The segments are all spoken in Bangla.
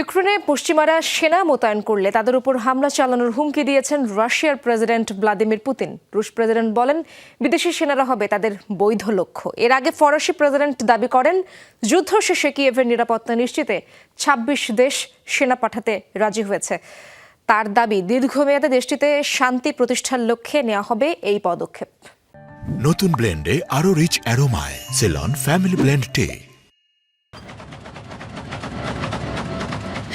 ইউক্রেনে পশ্চিমারা সেনা মোতায়েন করলে তাদের উপর হামলা চালানোর হুমকি দিয়েছেন রাশিয়ার প্রেসিডেন্ট ভ্লাদিমির পুতিন। রুশ প্রেসিডেন্ট বলেন, বিদেশি সেনারা হবে তাদের বৈধ লক্ষ্য। এর আগে ফরাসি প্রেসিডেন্ট দাবি করেন, যুদ্ধ শেষে কিয়েভের নিরাপত্তা নিশ্চিতে ২৬ দেশ সেনা পাঠাতে রাজি হয়েছে। তার দাবি, দীর্ঘমেয়াদে দেশটিতে শান্তি প্রতিষ্ঠার লক্ষ্যে নেওয়া হবে এই পদক্ষেপ। নতুন ব্লেন্ডে আরও রিচ অ্যারোমায়, সেলন, ফ্যামিলি ব্লেন্ড টে।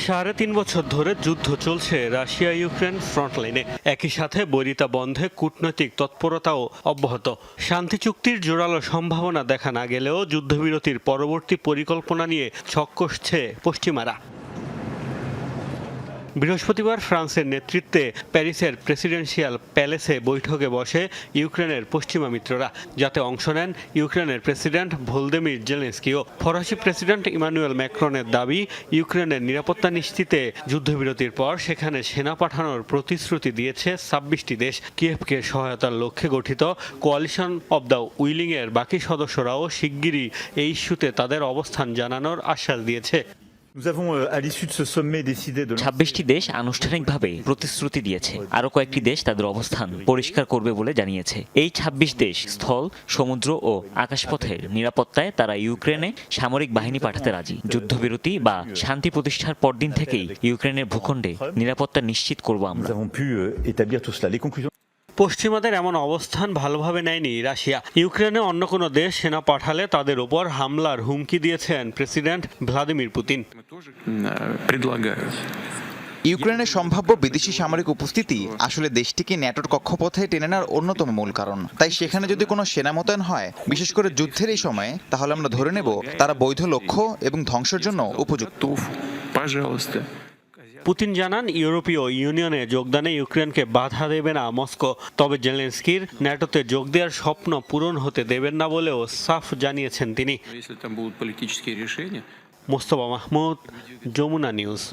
সাড়ে তিন বছর ধরে যুদ্ধ চলছে রাশিয়া ইউক্রেন ফ্রন্টলাইনে। একই সাথে বৈরিতা বন্ধে কূটনৈতিক তৎপরতাও অব্যাহত। শান্তি চুক্তির জোরালো সম্ভাবনা দেখা না গেলেও যুদ্ধবিরতির পরবর্তী পরিকল্পনা নিয়ে ছক কষছে পশ্চিমারা। বৃহস্পতিবার ফ্রান্সের নেতৃত্বে প্যারিসের প্রেসিডেন্সিয়াল প্যালেসে বৈঠকে বসে ইউক্রেনের পশ্চিমা মিত্ররা, যাতে অংশ নেন ইউক্রেনের প্রেসিডেন্ট ভোলদেমির জেলেন্সকিও। ফরাসি প্রেসিডেন্ট ইমানুয়েল ম্যাক্রনের দাবি, ইউক্রেনের নিরাপত্তা নিশ্চিতে যুদ্ধবিরতির পর সেখানে সেনা পাঠানোর প্রতিশ্রুতি দিয়েছে ছাব্বিশটি দেশ। কিয়েভকে সহায়তার লক্ষ্যে গঠিত কোয়ালিশন অব দ্য উইলিংয়ের বাকি সদস্যরাও শিগগিরই এই ইস্যুতে তাদের অবস্থান জানানোর আশ্বাস দিয়েছে। Nous avons, euh, à l'issue de ce sommet, décidé de ছাব্বিশটি দেশ আনুষ্ঠানিকভাবে প্রতিশ্রুতি দিয়েছে। আরও কয়েকটি দেশ তাদের অবস্থান পরিষ্কার করবে বলে জানিয়েছে। এই ২৬ দেশ স্থল সমুদ্র ও আকাশপথের নিরাপত্তায় তারা ইউক্রেনে সামরিক বাহিনী পাঠাতে রাজি। যুদ্ধবিরতি বা শান্তি প্রতিষ্ঠার পরদিন থেকেই ইউক্রেনের ভূখণ্ডে নিরাপত্তা নিশ্চিত করব আমরা। পশ্চিমাদের এমন অবস্থান ভালোভাবে নেয়নি রাশিয়া। ইউক্রেনে অন্য কোনো দেশ সেনা পাঠালে তাদের ওপর হামলার হুমকি দিয়েছেন প্রেসিডেন্ট ভ্লাদিমির পুতিন। ইউক্রেনের সম্ভাব্য বিদেশি সামরিক উপস্থিতি আসলে দেশটিকে ন্যাটোর কক্ষপথে টেনে নেওয়ার অন্যতম মূল কারণ। তাই সেখানে যদি কোনো সেনা মোতায়েন হয়, বিশেষ করে যুদ্ধের এই সময়ে, তাহলে আমরা ধরে নেব তারা বৈধ লক্ষ্য এবং ধ্বংসের জন্য উপযুক্ত। পুতিন জানান ইউরোপীয় ইউনিয়নে যোগদানে ইউক্রেনকে বাধা দেবে না মস্কো। তবে জেলেন্সকির ন্যাটোতে যোগ দেওয়ার স্বপ্ন পূরণ হতে দেবেন না বলেও সাফ জানিয়েছেন তিনি। মোস্তফা মাহমুদ যমুনা নিউজ।